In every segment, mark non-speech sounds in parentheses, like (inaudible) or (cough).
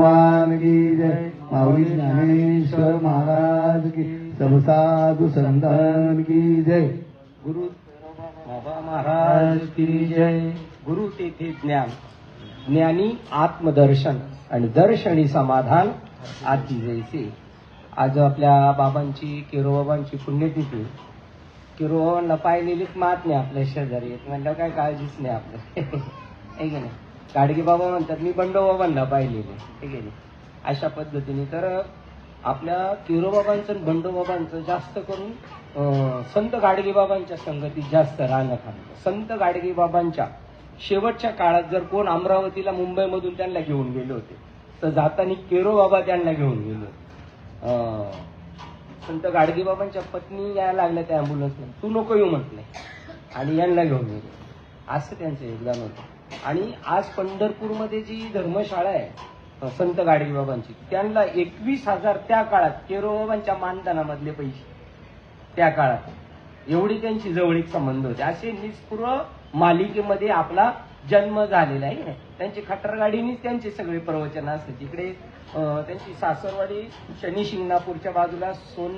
भगवान की जय। माऊली ज्ञानेश्वर महाराज की सब साधु संतान की जय। गुरु बाबा महाराज की जय। गुरु तेथे ज्ञान। ज्ञानी आत्मदर्शन आणि दर्शनी समाधान आजी जैसे। आज आपल्या बाबांची केरोबाबांची पुण्यतिथी। केरोबाबांना पाहिलेलीच मात नाही आपल्या शेजारी म्हणलं काय काळजीच नाही आपल्या. (laughs) आहे की नाही? गाडगे बाबा म्हणतात मी बंडोबाबांना पाहिलेले आहे की अशा पद्धतीने. तर आपल्या किरोबाबांचं आणि बंडोबाबांचं जास्त करून संत गाडगेबाबांच्या संगतीत जास्त राहणं थांबलं संत गाडगेबाबांच्या शेवटच्या काळात जर कोण अमरावतीला मुंबईमधून त्यांना घेऊन गेले होते तर जाताना केरोबाबा त्यांना घेऊन गेले होते. संत गाडगेबाबांच्या पत्नी यायला लागल्या त्या अँब्युलन्सला तू नको येऊ म्हटलंय. आणि यांना घेऊन गेले. असं त्यांचं योगदान होतं. आणि आज पंढरपूरमध्ये जी धर्मशाळा आहे संत गाडगे बाबांची त्यांना एकवीस हजार त्या काळात केरोबाबांच्या मानधनामधले पैसे. त्या काळात. एवढी त्यांची जवळीक संबंध होते. असे निष्पूर्व मालिकेमध्ये आपला जन्म झालेला आहे. ना. त्यांची खट्टरगाडीनीच त्यांचे सगळे प्रवचन असतात. तिकडे त्यांची सासरवाडी शनी शिंगणापूरच्या बाजूला सोन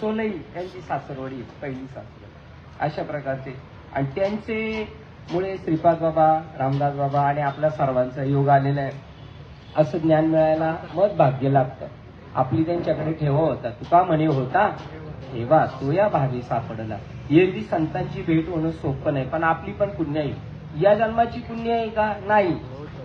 सोनई यांची सासरवाडी पहिली सासरवाडी. अशा प्रकारचे. आणि त्यांचे मुळे श्रीपाद बाबा रामदास बाबा आणि आपल्या सर्वांचा योग आलेला आहे. असं ज्ञान मिळायला मत भाग्य लागतं. आपली त्यांच्याकडे ठेवा होता. तुका म्हणे होता ठेवा तो या भावी सापडला. एरवी संतांची भेट होणं सोपं नाही पण आपली पण पुण्य आहे. या जन्माची पुण्य आहे का? नाही.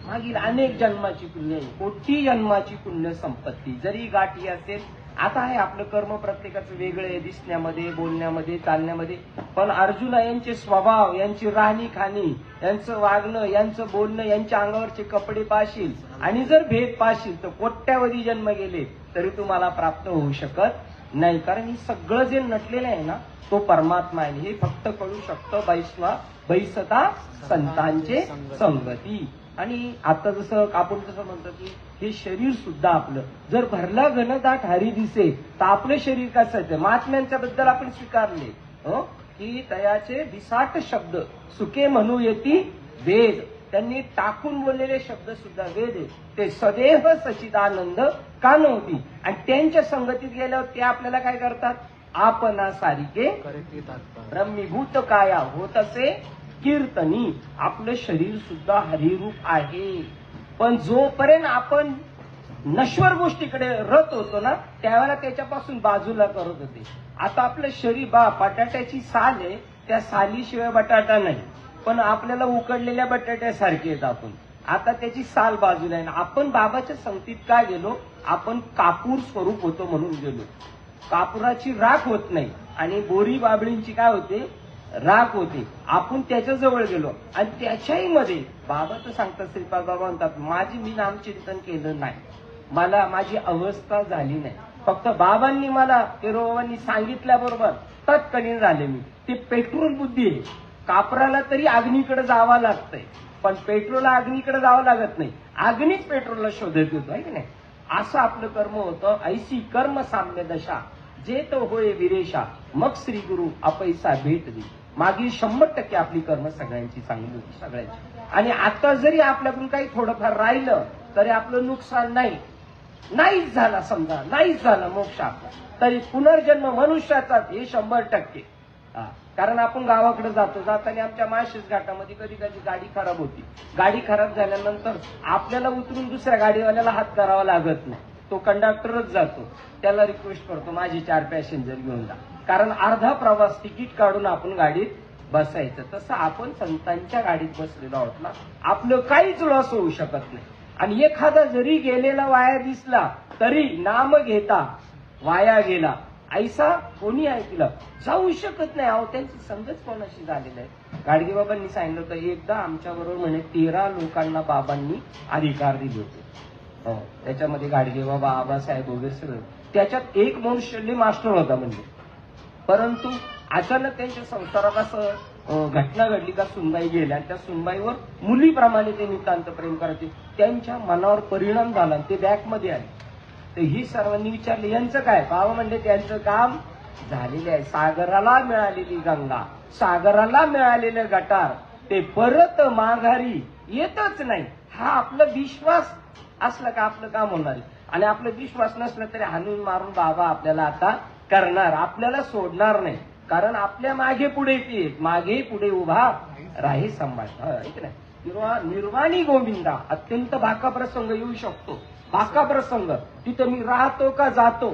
मागील अनेक जन्माची पुण्य आहे. कोटी जन्माची पुण्य संपत्ती. जरी गाठी असेल आता आहे आपलं कर्म प्रत्येकाचं वेगळं आहे दिसण्यामध्ये बोलण्यामध्ये चालण्यामध्ये. पण अर्जुना यांचे स्वभाव यांची राहणी खाणी यांचं वागणं यांचं बोलणं यांच्या अंगावरचे कपडे पाशील आणि जर भेद पाशील तर कोट्यावधी जन्म गेले तरी तुम्हाला प्राप्त होऊ शकत नाही. कारण हे सगळं जे नटलेलं आहे ना तो परमात्मा आहे. हे फक्त कळू शकतं बैसवा बैसता संतांचे संगती. आणि आता जसं आपण जसं म्हणतो की हे शरीर सुद्धा आपलं जर भरला घनदाट हरी दिसे तर आपलं शरीर कसं महात्म्यांच्या बद्दल आपण स्वीकारले हं? की तयाचे विसाट शब्द सुके म्हणू येती वेद. त्यांनी टाकून बोललेले शब्द सुद्धा वेद ते सदैव सचिदानंद का नव्हती आणि त्यांच्या संगतीत गेल्यावर ते आपल्याला काय करतात? आपणा सारिके ब्रह्मीभूत काया होत असे कीर्तनी आपलं शरीर सुद्धा हरिरूप आहे. पण जोपर्यंत आपण नश्वर गोष्टीकडे रत होतो ना त्यावेळेला त्याच्यापासून बाजूला करत होते. आता आपलं शरीर बा बटाट्याची साल आहे त्या सालीशिवाय बटाटा नाही. पण आपल्याला उकडलेल्या बटाट्यासारखे आहेत आपण. आता त्याची साल बाजूला आहे. ना आपण बाबाच्या संगतीत काय गेलो? आपण कापूर स्वरूप होतो म्हणून गेलो. कापुराची राख होत नाही. आणि बोरी बाबळींची काय होते? राख होती. आपण त्याच्याजवळ गेलो आणि त्याच्याही मध्ये बाबा तर सांगतात श्रीपाद बाबा म्हणतात माझी मी नामचिंतन केलं नाही. मला माझी अवस्था झाली नाही. फक्त बाबांनी मला बाबांनी सांगितल्याबरोबर तत्कलीन झाले मी. ते पेट्रोल बुद्धी आहे. कापराला तरी अग्नीकडे जावं लागतंय. पण पेट्रोलला अग्नीकडे जावं लागत नाही. अग्नीच पेट्रोलला शोधत येतो आहे की नाही? असं आपलं कर्म होतं. ऐसी कर्म साम्य दशा जे तो होय विरेशा. मग श्री गुरु अपैसा भेट दे मागील शंभर टक्के आपली कर्म सगळ्यांची चांगली होती सगळ्यांची. आणि आता जरी आपल्याकडून काही थोडंफार राहिलं तरी आपलं नुकसान नाही. नाहीच झाला समजा नाहीच झाला मोक्ष आपला. तरी पुनर्जन्म मनुष्याचाच हे शंभर टक्के. हा. कारण आपण गावाकडे जातो जाताना आमच्या माळशेज घाटामध्ये कधी कधी गाडी खराब होती. गाडी खराब झाल्यानंतर आपल्याला उतरून दुसऱ्या गाडीवाल्याला हात करावा लागत नाही. तो कंडक्टरच जातो. त्याला रिक्वेस्ट करतो माझे चार पॅसेंजर घेऊन जा. कारण अर्धा प्रवास तिकीट काढून आपण गाडीत बसायचं. तसं आपण संतांच्या गाडीत बसलेलो आहोत ना आपलं काहीच लॉस होऊ शकत नाही. आणि एखादा जरी गेलेला वाया दिसला तरी नाम घेता वाया गेला ऐसा कोणी ऐकलं जाऊ शकत नाही. अहो त्यांची संगच कोणाशी झालेली आहे? गाडगे बाबांनी सांगितलं होतं एकदा आमच्या बरोबर म्हणे तेरा लोकांना बाबांनी अधिकार दिले होते. हो, त्याच्यामध्ये गाडगे बाबा आबासाहेब वगैरे सगळं. त्याच्यात एक मनुष्य मास्टर होता म्हणजे. परंतु अचानक त्यांच्या संसाराला असं घटना घडली का सुनबाई गेल्या आणि त्या सुनबाईवर मुलीप्रमाणे ते नितांत प्रेम करायचे त्यांच्या मनावर परिणाम झाला आणि ते बॅकमध्ये आले. तर ही सर्वांनी विचारले यांचं काय? बाबा म्हणजे त्यांचं काम झालेलं आहे. सागराला मिळालेली गंगा सागराला मिळालेलं गटार ते परत माघारी येतच नाही. हा आपला विश्वास असला का आपलं काम होणार आणि आपलं विश्वास नसला तरी हाणून मारून बाबा आपल्याला आता करणार आपल्याला सोडणार नाही. कारण आपल्या मागे पुढे ते मागे पुढे उभा राही संभाषण. नाही निर्वाणी गोविंदा अत्यंत भाका प्रसंग येऊ शकतो. भाका प्रसंग तिथं मी राहतो का जातो?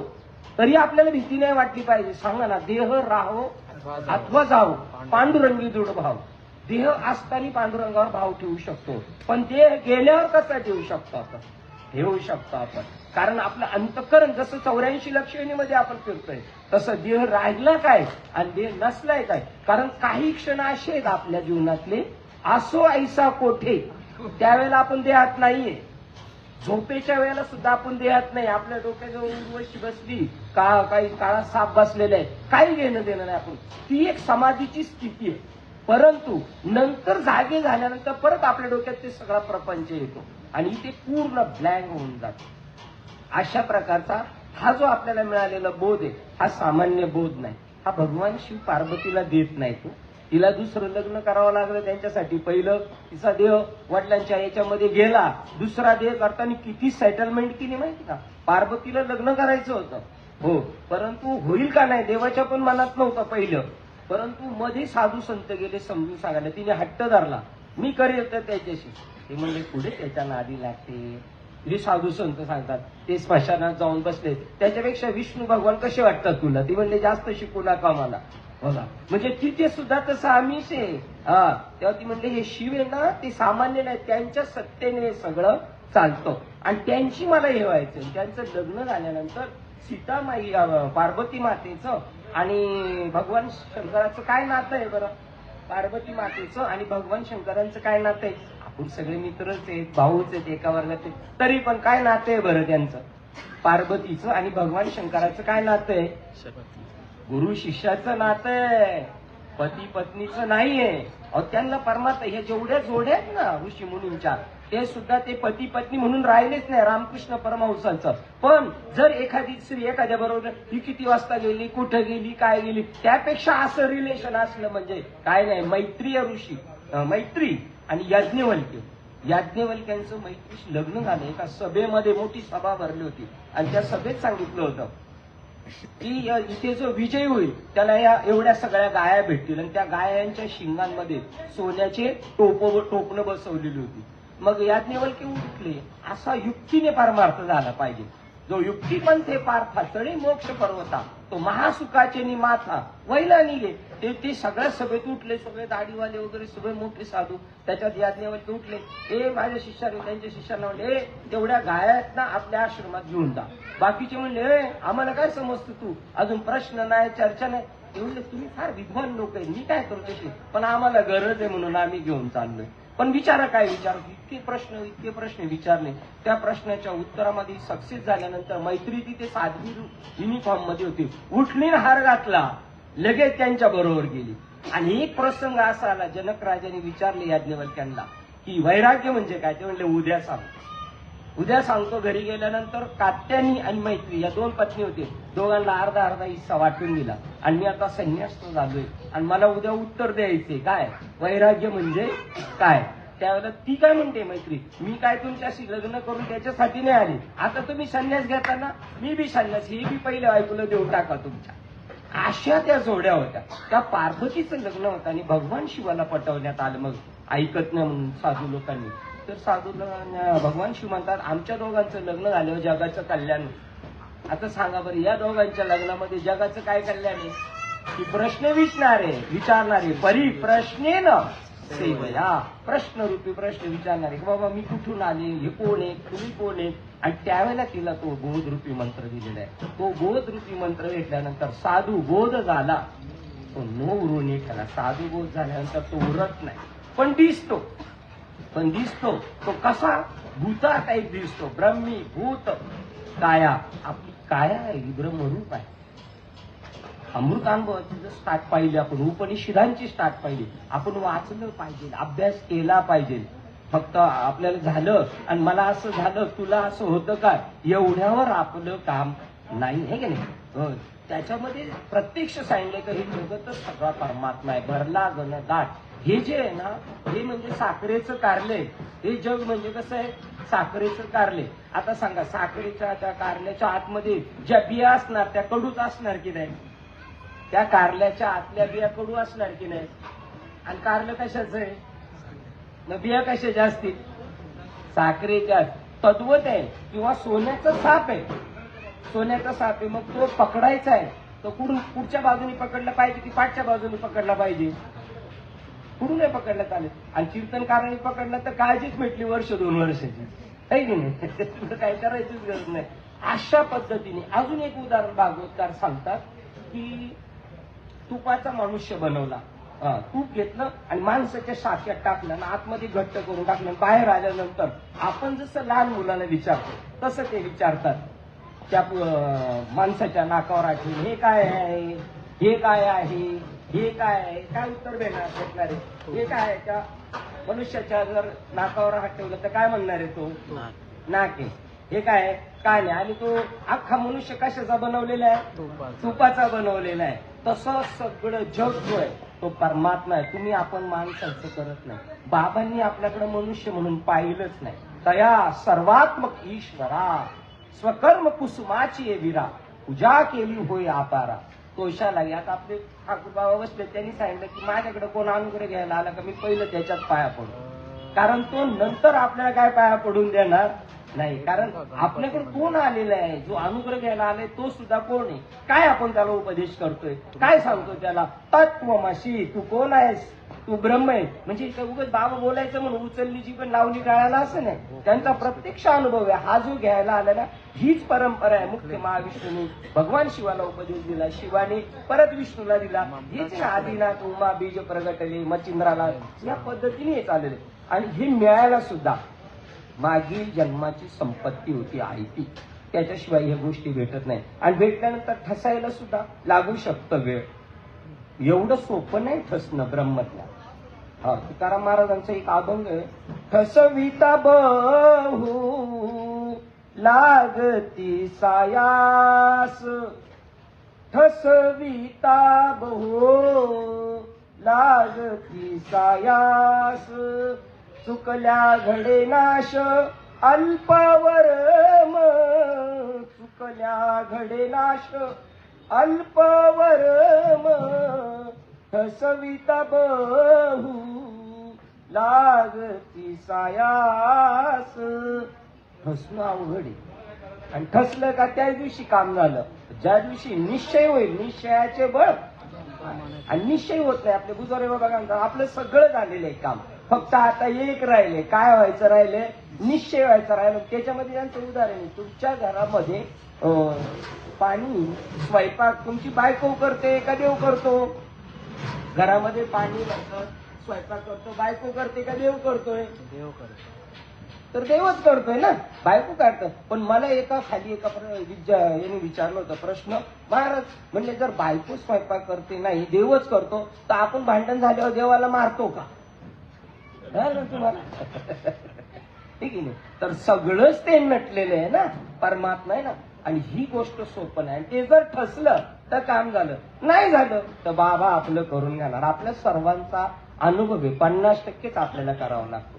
तरी आपल्याला भीती नाही वाटली पाहिजे. सांगा ना देह राहो अथवा जाओ पांडुरंगी दृढ भाव. देह असताना पांडुरंगावर भाव ठेवू शकतो. पण देह गेल्यावर कसा ठेवू शकतो आपण? ठेवू शकतो आपण. कारण आपलं अंतकरण जसं चौऱ्याऐंशी लक्षणीमध्ये आपण फिरतोय तसं देह राहिला काय आणि देह नसलाय काय? कारण काही क्षण असे आहेत आपल्या जीवनातले असो ऐसा कोठे त्यावेळेला आपण देहात नाहीये. झोपेच्या वेळेला सुद्धा आपण देहात नाही. आपल्या डोक्याजवळ उर्वशी बसली का काही काळा साप बसलेला आहे काही घेणं देणं नाही आपण. ती एक समाधीची स्थिती आहे. परंतु नंतर जागे झाल्यानंतर परत आपल्या डोक्यात ते सगळा प्रपंच येतो आणि ते पूर्ण ब्लँक होऊन जातो. अशा प्रकारचा हा जो आपल्याला मिळालेला बोध आहे हा सामान्य बोध नाही. हा भगवान शिव पार्वतीला देत नाही तो हो. तिला दुसरं लग्न करावं लागलं त्यांच्यासाठी. पहिलं तिचा देह वडिलांच्या याच्यामध्ये गेला. दुसरा देह करताना किती सेटलमेंट केली माहिती का? पार्वतीला लग्न करायचं होतं. हो परंतु होईल का नाही? देवाच्या पण मनात नव्हतं पहिलं. परंतु मध्ये साधू संत गेले समजून सांगायला. तिने हट्ट धरला. मी करेल तर त्याच्याशी. ते म्हणजे पुढे त्याच्या नादी लागते. जे साधू संत सांगतात ते स्मशानात जाऊन बसले त्याच्यापेक्षा विष्णू भगवान कसे वाटतात तुला? ती म्हणले जास्त शिकू नका मला. बघा म्हणजे तिथे सुद्धा तसं आम्हीच आहे हा तेव्हा ती म्हणले हे शिव आहे ना ते सामान्य नाही त्यांच्या सत्तेने हे सगळं चालतं. आणि त्यांची मला हे व्हायचं त्यांचं लग्न झाल्यानंतर सीतामाई पार्वती मातेचं आणि भगवान शंकराचं काय नातं आहे बरं? पार्वती मातेचं आणि भगवान शंकरांचं काय नातं आहे? आपण सगळे मित्रच आहेत भाऊच आहेत एका वर्गाचे तरी पण काय नातं आहे बरं त्यांचं? पार्वतीचं आणि भगवान शंकराचं काय नातं आहे? गुरु शिष्याचं नातं आहे. पती पत्नीचं नाहीये. अहो त्यांना परमात्मा हे जेवढ्या जोड्या आहेत ना ऋषी मुनींच्या ते सुद्धा ते पती पत्नी म्हणून राहिलेच नाही रामकृष्ण परमहंसांचं. पण जर एखादी स्त्री एखाद्या बरोबर ही किती वाजता गेली कुठं गेली काय गेली त्यापेक्षा असं रिलेशन असलं म्हणजे काय नाही मैत्रीय ऋषी मैत्री. आणि याज्ञवल्क्य याज्ञवल्क्यांचं मैत्रीश लग्न झालं. एका सभेमध्ये मोठी सभा भरली होती. आणि त्या सभेत सांगितलं होतं की इथे जो विजय होईल त्याला या एवढ्या सगळ्या गाया भेटतील. आणि त्या गायांच्या शिंगांमध्ये सोन्याचे टोप टोपणं बसवलेली होती. मग याज्ञवल्के उठले. असा युक्तीने परमार्थ झाला पाहिजे. जो युक्तिपंथे पार्था चढे मोक्ष पर्वता. तो महासुखाचे नि माथा वैला निघे ते ते सगळ्या सभेत उठले सगळे दाढीवाले वगैरे सगळे मोठे साधू. त्याच्यात याज्ञावरती उठले. ए माझ्या शिष्याने त्यांच्या शिष्याला म्हणले तेवढ्या गायात ना आपल्या आश्रमात घेऊन जा. बाकीचे म्हणले आम्हाला काय समजतं तू? अजून प्रश्न नाही चर्चा नाही. ते म्हणले तुम्ही फार विद्वान लोक आहे. मी काय करतो तशी पण आम्हाला गरज आहे म्हणून आम्ही घेऊन चाललोय. पण विचारा काय विचार? इतके प्रश्न इतके प्रश्न विचारले. त्या प्रश्नाच्या उत्तरामध्ये सक्सेस झाल्यानंतर मैत्री तिथे साधवी युनिफॉर्ममध्ये होती. उठली हार घातला लगेच त्यांच्या बरोबर गेली. आणि एक प्रसंग असा आला जनक राजाने विचारले याज्ञवल्क्यांना की वैराग्य म्हणजे काय? ते म्हणले उद्या सांग उद्या सांगतो घरी गेल्यानंतर कात्यानी आणि मैत्री या दोन पत्नी होते. दोघांना अर्धा अर्धा हिस्सा वाटून दिला. आणि मी आता संन्यास्त झालोय. आणि मला उद्या उत्तर द्यायचे काय? वैराग्य म्हणजे काय? त्यावेळेला ती काय म्हणते मैत्री? मी काय तुमच्याशी लग्न करून त्याच्यासाठी नाही आली. आता तुम्ही संन्यास घेताना मी बी संन्यास हे बी पहिले ऐकून देऊ टाका तुमच्या. अशा त्या जोड्या होत्या. त्या पार्वतीचं लग्न होतं आणि भगवान शिवाला पटवण्यात आलं. मग ऐकत नाही म्हणून साधू लोकांनी. तर साधू भगवान शिव म्हणतात आमच्या दोघांचं लग्न झाल्यावर जगाचं कल्याण आता सांगा बरं या दोघांच्या लग्नामध्ये जगाचं काय कल्याण आहे? की प्रश्न विचारणारे विचारणारे परी प्रश्ने ना सेवया. प्रश्न रूपी प्रश्न विचारणारे की बाबा मी कुठून आले हे कोण आहे तुम्ही कोण आहे आणि त्यावेळेला तिला तो बोध रूपी मंत्र दिलेला आहे. तो बोध रूपी मंत्र भेटल्यानंतर साधू बोध झाला. तो नो उरून ठेला साधू बोध झाल्यानंतर तो उरत नाही. पण दिसतो. पण दिसतो तो कसा? भूता टाईप दिसतो. ब्रह्मी भूत. काया. आपली काया आहे ब्रह्मरूप आहे. अमृतानुभवाची जर स्टार्ट पाहिली आपण उपनिषदांची स्टार्ट पाहिली आपण वाचलं पाहिजे अभ्यास केला पाहिजे. फक्त आपल्याला झालं आणि मला असं झालं तुला असं होतं का? एवढ्यावर आपलं काम नाही हे की नाही? त्याच्यामध्ये प्रत्यक्ष सांगितलं की हे जगतच सगळा परमात्मा आहे. भरला गण दाट हे जे आहे ना हे म्हणजे साखरेचं कारले. हे जग म्हणजे कसं आहे? साखरेचं कारले. आता सांगा साखरेच्या त्या कारल्याच्या आतमध्ये ज्या बिया असणार त्या कडूच असणार की नाही? त्या कारल्याच्या आतल्या बिया कडू असणार की नाही? आणि कारलं कशाचं आहे? न बिया कशाच्या असतील साखरेच्या. तद्वत आहे किंवा सोन्याचं साप आहे. सोन्याचा साप आहे मग तो पकडायचा आहे तो कुठून पुढच्या बाजूने पकडला पाहिजे की पाठच्या बाजूने पकडला पाहिजे? कुठून नाही पकडण्यात आले? आणि कीर्तनकारांनी पकडलं तर काळजीच भेटली वर्ष दोन वर्षाची. आहे की नाही? (laughs) काय करायचीच गरज नाही. अशा पद्धतीने अजून एक उदाहरण भागवतकार सांगतात की तुपाचा मनुष्य बनवला. तूप घेतलं आणि माणसाच्या शाक्यात टाकलं आणि आतमध्ये घट्ट करून टाकलं बाहेर आल्यानंतर आपण जसं लहान मुलाला विचारतो तसं ते विचारतात. त्या माणसाच्या नाकावर आठवून हे काय आहे? हे काय आहे? हे काय आहे? काय उत्तर देणार भेटणार आहे? हे काय आहे? त्या मनुष्याच्या जर नाकावर हात ठेवलं तर काय म्हणणार आहे तो? नाक. आहे. हे काय काय नाही आणि तो अख्खा मनुष्य कशाचा बनवलेला आहे? तुपाचा बनवलेला आहे. तसं सगळं जग जो आहे तो परमात्मा आहे. तुम्ही आपण माणसाचं करत नाही. बाबांनी आपल्याकडे मनुष्य म्हणून पाहिलंच नाही. तया सर्वात्मक ईश्वरा. स्वकर्म कुसुमाची विरा. पूजा केली होय आपारा. तोशाला यात आपले ठाकूर बाबा बसले त्यांनी सांगितलं की माझ्याकडे कोण अनुग्रह घ्यायला आला का? मी पहिलं त्याच्यात पाया पडू. कारण तो नंतर आपल्याला काय पाया पडून देणार? नाही. कारण आपल्याकडे कोण आलेला आहे? जो अनुग्रह घ्यायला आलाय तो सुद्धा कोण आहे? काय आपण त्याला उपदेश करतोय? काय सांगतो त्याला? तत्वमाशी तू कोण आहेस? तू ब्रह्म आहे. म्हणजे उगत उगाच बाबा बोलायचं म्हणून उचलली जी पण लावली टाळायला असं नाही. त्यांचा प्रत्यक्ष अनुभव आहे. हा जो घ्यायला आला ना हीच परंपरा आहे. मुख्य महाविष्णूने भगवान शिवाला उपदेश दिला शिवाने परत विष्णूला दिला. हेच ना आदिनाथ उमा बीज प्रगटले मचिंद्राला या पद्धतीने हे चाललेले आणि हे मिळायला सुद्धा मागील जन्माची संपत्ती होती आहे ती त्याच्याशिवाय ह्या गोष्टी भेटत नाही. आणि भेटल्यानंतर ठसायला सुद्धा लागू शकतं वेळ. एवढं सोपं नाही ठसणं ब्रह्मज्ञान. हा तुकाराम महाराजांचा एक अभंग आहे. ठसविता लागती सायास. ठसविता बहू लागती सायास. चुकल्या घडे नाश अल्पवरम चुकल्या घडे नाश अल्पवरम ठसविता बहू लागती सायास. ठसणं अवघड आणि ठसलं का त्या दिवशी काम झालं. ज्या दिवशी निश्चय होईल निश्चयाचे बळ. आणि निश्चय होत नाही. आपले गुजरे बाबा आपलं सगळं झालेलं आहे काम. फक्त आता एक राहिले. काय व्हायचं राहिले? निश्चय व्हायचा राहिलं. त्याच्यामध्ये त्यांचं उदाहरण तुमच्या घरामध्ये पाणी स्वयंपाक तुमची बायको करते का देव करतो? घरामध्ये पाणी लागतं स्वयंपाक करतो बायको करते का देव करतोय? देव करतो. तर देवच करतोय ना? बायको काढतं पण मला एका खाली एका यांनी विचारलं होतं प्रश्न महाराज म्हणले जर बायको स्वयंपाक करते नाही देवच करतो तर आपण भांडण झाल्यावर देवाला मारतो का? तुम्हाला? (laughs) ठीक आहे तर सगळंच ते नटलेलं आहे ना? परमात्मा आहे ना? आणि ही गोष्ट सोपं नाही. आणि ते जर ठसलं तर काम झालं. नाही झालं. तर बाबा आपलं करून घेणार. आपल्या सर्वांचा अनुभव आहे. पन्नास टक्केच आपल्याला करावा लागतो.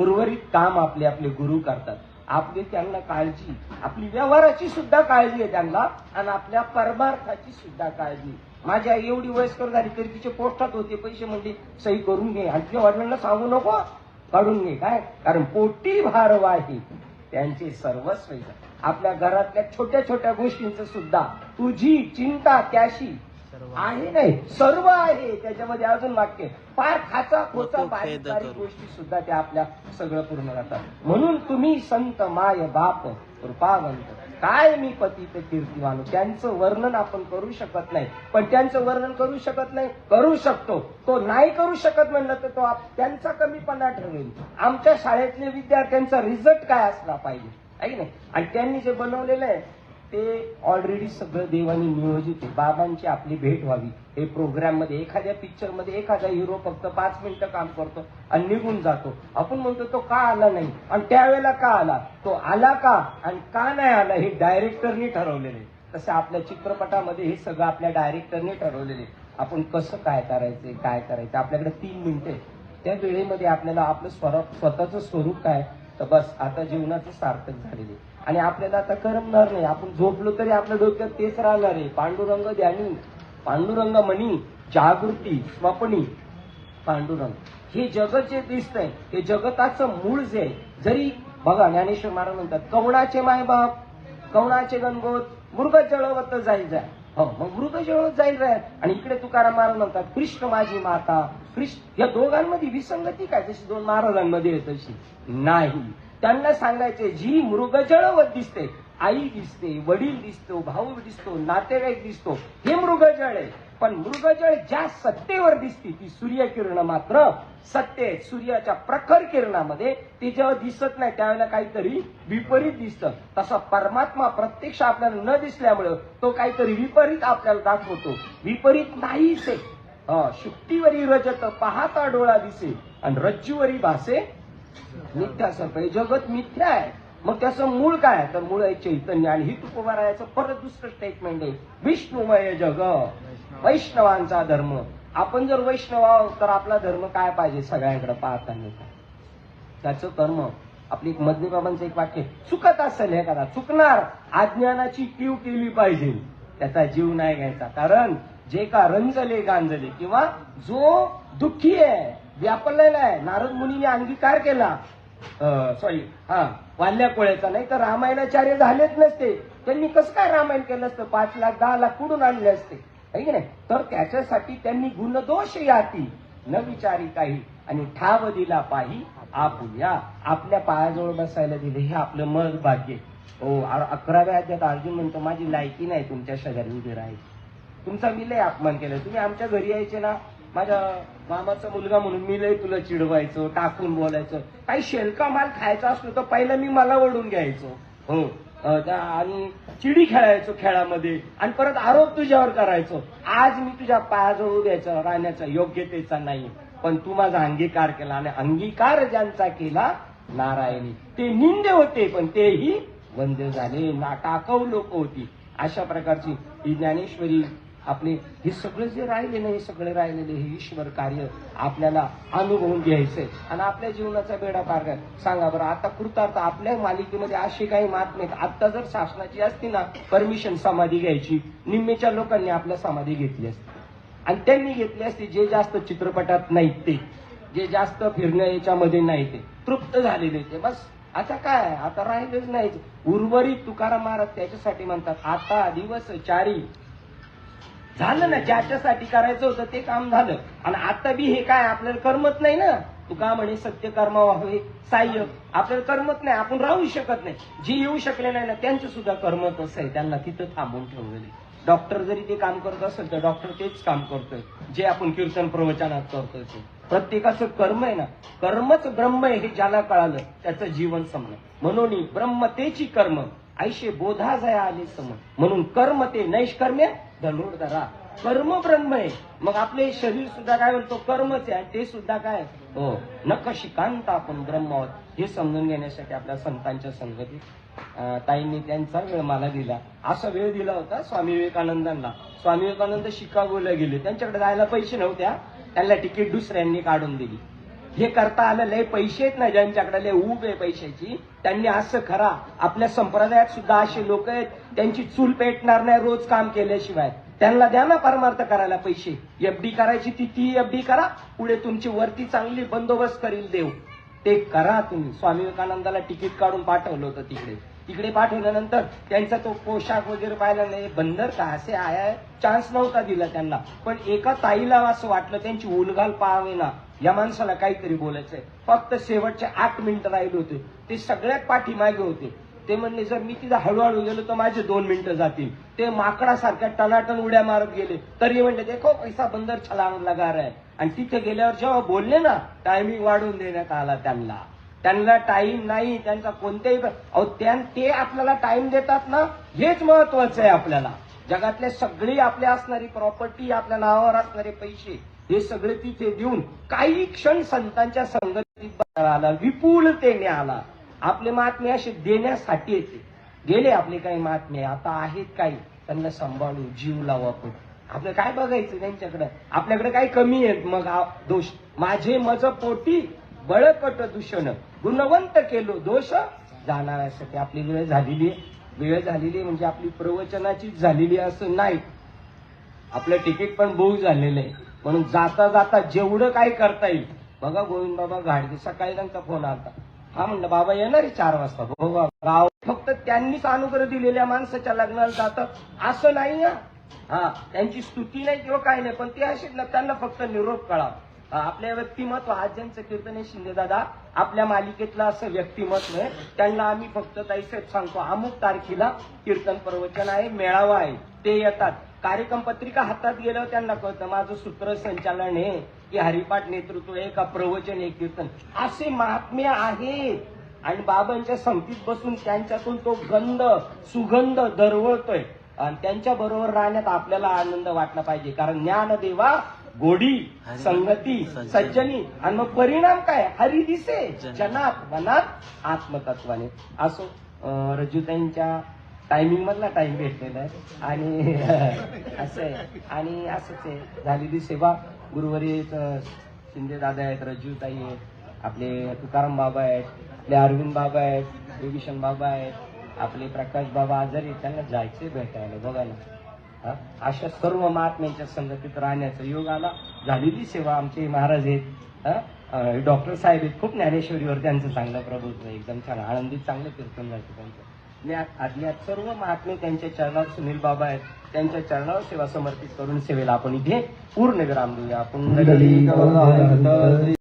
उर्वरित काम आपले आपले गुरु करतात. आपली त्यांना काळजी. आपली व्यवहाराची सुद्धा काळजी आहे त्यांना. आणि आपल्या परमार्थाची सुद्धा काळजी माझी आई एवढी वयस्कर झाली तरी तिचे पोस्टात होते. पैसे म्हणजे सही करून घे. आणि वडिलांना सांगू नको काढून घे. काय? कारण पोटी भारवाही त्यांचे सर्वस्व आहे. आपल्या घरातल्या छोट्या छोट्या गोष्टींचं सुद्धा. तुझी चिंता त्याशी आहे नाही. सर्व आहे. त्याच्यामध्ये अजून वाक्य. फार खाचा खोचा बारीक. गोष्टी सुद्धा त्या आपल्या सगळं पूर्ण करतात. म्हणून तुम्ही संत माय बाप कृपावंत. काय मी पतित कीर्तिवान? त्यांचं वर्णन आपण करू शकत नाही. पण त्यांचं वर्णन करू शकत नाही. करू शकतो. तो नाही करू शकत म्हणलं तर तो त्यांचा कमीपणा ठरवेल. आमच्या शाळेतल्या विद्यार्थ्यांचा रिझल्ट काय असला पाहिजे? आहे की नाही? आणि त्यांनी जे बनवलेलं आहे ते ऑलरेडी सगळं देवानी नियोजित आहे. बाबांची आपली भेट व्हावी. हे प्रोग्राममध्ये एखाद्या पिक्चरमध्ये एखादा हिरो फक्त पाच मिनिटं काम करतो आणि निघून जातो. आपण म्हणतो तो का आला नाही? आणि त्यावेळेला का आला? तो आला का? आणि का नाही आला? हे डायरेक्टरनी ठरवलेलं आहे. तसे आपल्या चित्रपटामध्ये हे सगळं आपल्या डायरेक्टरने ठरवलेले आपण कसं काय करायचंय काय करायचं आपल्याकडे तीन मिनिटे त्या वेळेमध्ये आपल्याला आपलं स्वरूप स्वतःचं स्वरूप काय? तर बस आता जीवनाचं सार्थक झालेले आणि आपल्याला आता करमणार नाही. आपण झोपलो तरी आपल्या डोक्यात तेच राहणार आहे. पांडुरंग ध्यानी पांडुरंग मणी जागृती स्वप्नी पांडुरंग. हे जगत जे दिसतंय हे जगताचं मूळ जे आहे जरी बघा ज्ञानेश्वर महाराज म्हणतात कवणाचे मायबाप कवणाचे गणगोत मृग जळवत जाई जाय. हो, हो मग मृग जाईल रे. आणि इकडे तुकाराम महाराज म्हणतात कृष्ण माझी माता. कृष्ण या दोघांमध्ये विसंगती काय? जशी दोन महाराजांमध्ये आहे तशी. नाही. त्यांना सांगायचे जी मृगजळवत दिसते आई दिसते वडील दिसतो भाऊ दिसतो नातेवाईक दिसतो हे मृगजळ आहे. पण मृगजळ ज्या सत्तेवर दिसते ती सूर्यकिरण मात्र सत्य आहे. सूर्याच्या प्रखर किरणामध्ये ती जेव्हा दिसत नाही त्यावेळेला काहीतरी विपरीत दिसतं. तसा परमात्मा प्रत्यक्ष आपल्याला न दिसल्यामुळं तो काहीतरी विपरीत आपल्याला दाखवतो. विपरीत नाहीच आहे शुक्तीवरी रजत पाहता डोळा दिसे आणि रज्जूवरी भासे मिथ्या सर्प हे जगत मिथ्या आहे. मग त्याचं मूळ काय तर मूळ आहे चैतन्य आणि ही तुकोबारायाचं परत दुसरं स्टेटमेंट आहे. विष्णुमय जग. वैष्णवांचा धर्म. आपण जर वैष्णव आहोत तर आपला धर्म काय पाहिजे? सगळ्यांकडे पाहताना. त्याचं कर्म. आपली एक मधली बाबांचं एक वाक्य चुकत असेल हे करा. चुकणार. अज्ञानाची कीव केली पाहिजे. त्याचा जीव नाही घ्यायचा. कारण जे का रंजले गांजले किंवा जो दुःखी आहे व्यापलेला आहे नारद मुनीने अंगीकार केला सॉरी हा वाल्या कोळ्याचा. नाही तर रामायणाचार्य झालेच नसते. त्यांनी कसं काय रामायण केलं असतं? पाच लाख दहा लाख कुठून आणले असते? की नाही? तर त्याच्यासाठी त्यांनी गुणदोष याती न विचारी काही आणि ठाव दिला पाही आपुल्या. आपल्या पायाजवळ बसायला दिले. हे आपलं मग भाग्य. हो अकराव्या अध्यात अर्जुन म्हणतो माझी लायकी नाही तुमच्या शेजारी उभी राहायची. तुमचा मी लय अपमान केला. तुम्ही आमच्या घरी यायचे ना माझ्या मामाचा मुलगा म्हणून मी लय तुला चिडवायचो टाकून बोलायचं. काही शेलका माल खायचा असलो तर पहिला मी मला ओढून घ्यायचो. हो. आणि चिडी खेळायचो खेळामध्ये. आणि परत आरोप तुझ्यावर करायचो. आज मी तुझ्या पायाजवळ उद्याचा राहण्याचा योग्यतेचा नाही. पण तू माझा अंगीकार केला आणि अंगीकार ज्यांचा केला नारायणी. ते निंदे होते पण तेही वंदे झाले. ना टाकव लोक होती. अशा प्रकारची ही ज्ञानेश्वरी आपले हे सगळे जे राहिले ना हे सगळे राहिलेले हे ईश्वर कार्य आपल्याला अनुभवून घ्यायचंय. आणि आपल्या जीवनाचा बेडा पार काय? सांगा बरं आता कृतार्थ आपल्या मालिकेमध्ये असे काही मात नाही आता जर शासनाची असती ना परमिशन समाधी घ्यायची. निम्मेच्या लोकांनी आपल्या समाधी घेतली असती. आणि त्यांनी घेतली असती जे जास्त चित्रपटात नाहीत ते जे जास्त फिरण्या याच्यामध्ये नाही ते तृप्त झालेले ते बस. आता काय? आता राहिलेच नाही उर्वरित तुकाराम महाराज त्याच्यासाठी म्हणतात आता दिवस चारी. झालं ना ज्याच्यासाठी करायचं होतं ते काम झालं. आणि आता बी हे काय आपल्याला करमत नाही ना. तू का म्हणे सत्य कर्म व्हावे साह्य. आपल्याला करमत नाही आपण राहू शकत नाही. जे येऊ शकले नाही ना त्यांचं सुद्धा कर्मत तसं आहे. त्यांना तिथं थांबून ठेवलेले डॉक्टर जरी ते काम करत असेल तर डॉक्टर तेच काम करतोय. जे आपण कीर्तन प्रवचनात करतोय ते. प्रत्येकाचं कर्म आहे ना. कर्मच ब्रह्म आहे हे ज्याला कळालं त्याचं जीवन समज म्हणून ब्रह्म तेची कर्म ऐशे बोधा जया आले समन म्हणून कर्म ते नैष्कर्म्य धनुर्धरा कर्म ब्रह्म आहे. मग आपले शरीर सुद्धा काय म्हणतो? कर्मच आहे. आणि ते सुद्धा काय? हो. नक शिकांत आपण ब्रह्म आहोत. हे समजून घेण्यासाठी आपल्या संतांच्या संगतीत ताईंनी त्यांचा वेळ मला दिला. असा वेळ दिला होता स्वामी विवेकानंदांना. स्वामी विवेकानंद शिकागोला गेले. त्यांच्याकडे जायला पैसे नव्हत्या. त्यांना तिकीट दुसऱ्यांनी काढून दिली. हे करता आलं लय पैसे आहेत ना ज्यांच्याकडे लय ऊब आहे पैशाची. त्यांनी असं खरा आपल्या संप्रदायात सुद्धा असे लोक आहेत त्यांची चूल पेटणार नाही रोज काम केल्याशिवाय. त्यांना द्या ना परमार्थ करायला पैसे. एफडी करायची ती ती एफडी करा. पुढे तुमची वरती चांगली बंदोबस्त करील देव. ते करा तुम्ही. स्वामी विवेकानंदाला तिकीट काढून पाठवलं होतं तिकडे. तिकडे पाठवल्यानंतर त्यांचा तो पोशाख वगैरे पाहिला नाही. बंदर का? असे आया चान्स नव्हता दिला त्यांना. पण एका ताईला असं वाटलं त्यांची उलघाल पाहावे ना. या माणसाला काहीतरी बोलायचंय. फक्त शेवटचे आठ मिनिटं राहिले होते. ते सगळ्यात पाठीमागे होते. ते म्हणले जर मी तिथं हळूहळू गेलो तर माझे दोन मिनिटं जातील. ते माकडासारख्या टनाटन उड्या मारत गेले. तरी म्हणले देखो पैसा बंदर छलांग लगा आहे आणि तिथे गेल्यावर जेव्हा बोलले ना टायमिंग वाढवून देण्यात आला त्यांना. त्यांना टाइम नाही त्यांचा कोणत्याही अहो त्यां- ते आपल्याला टाइम देतात ना हेच महत्वाचं आहे आपल्याला. जगातले सगळी आपल्या असणारी प्रॉपर्टी आपल्या नावावर असणारे पैसे हे सगळे तिथे देऊन काही क्षण संतांच्या संगतीत आला विपुलतेने आला. आपले महात्मे असे देण्यासाठी येते. गेले आपले काही महात्मे आता आहेत काही. त्यांना सांभाळू जीव लावा आपण. आपलं काय बघायचं त्यांच्याकडे? आपल्याकडे काय कमी आहेत? मग दोष. माझे मज पोटी बळकट दूषण. गुणवंत केलो दोष जाणाऱ्यासाठी. आपली वेळ झालेली आहे. वेळ झालेली आहे म्हणजे आपली प्रवचनाचीच झालेली आहे असं नाही. आपलं तिकीट पण बहु झालेलं आहे. म्हणून जाता जाता जेवढं काय करता येईल बघा गोविंद बाबा घाडगे सकाळी त्यांचा फोन आला हा म्हणलं बाबा येणार आहे चार वाजता. हो, हो गाव फक्त त्यांनीच अनुग्रह दिलेल्या माणसाच्या लग्नाला जातात असं नाही ना? हा त्यांची स्तुती नाही किंवा काही नाही पण ते असे ना त्यांना फक्त निरोप कळा आपल्या व्यक्तिमत्व आज ज्यांचं कीर्तन आहे शिंदे दादा आपल्या मालिकेतलं असं व्यक्तिमत्व आहे त्यांना आम्ही फक्त ताईसाहेब सांगतो अमुक तारखेला कीर्तन प्रवचन आहे मेळावा आहे ते येतात. कार्यक्रम पत्रिका हातात गेल्यावर त्यांना कळतं माझं सूत्रसंचालन आहे की हरिपाठ नेतृत्व आहे का प्रवचन आहे कीर्तन. असे महात्म्य आहेत. आणि बाबांच्या संगतीत बसून त्यांच्यातून तो गंध सुगंध दरवळतोय. आणि त्यांच्या बरोबर राहण्यात आपल्याला आनंद वाटला पाहिजे. कारण ज्ञान देवा गोडी संगती सज्जनी. आणि मग परिणाम काय? हरी दिसे. जनात. मनात आत्मतत्वाने. असो रजूताईंच्या टायमिंग मधला टाइम भेटलेला आहे. आणि (laughs) असं आहे. आणि असंच आहे. झालेली सेवा गुरुवारी शिंदे दादा आहेत रजूताई आहेत आपले तुकाराम बाबा आहेत आपले अरविंद बाबा आहेत योगीशन बाबा आहेत आपले प्रकाश बाबा आजारी त्यांना जायचे भेटायला बघायला. अशा सर्व महात्म्यांच्या संगतीत राहण्याचा योग आला. झालेली सेवा आमचे महाराज आहेत. डॉक्टर साहेब आहेत. खूप ज्ञानेश्वरीवर त्यांचं चांगलं प्रभुत्व आहे. एकदम छान. आनंदीत चांगलं कीर्तन जायचं त्यांचं. ज्ञात अज्ञात सर्व महात्मे त्यांच्या चरणावर सुनील बाबा आहेत. त्यांच्या चरणावर सेवा समर्पित करून सेवेला आपण इथे पूर्ण विराम देऊया. आपण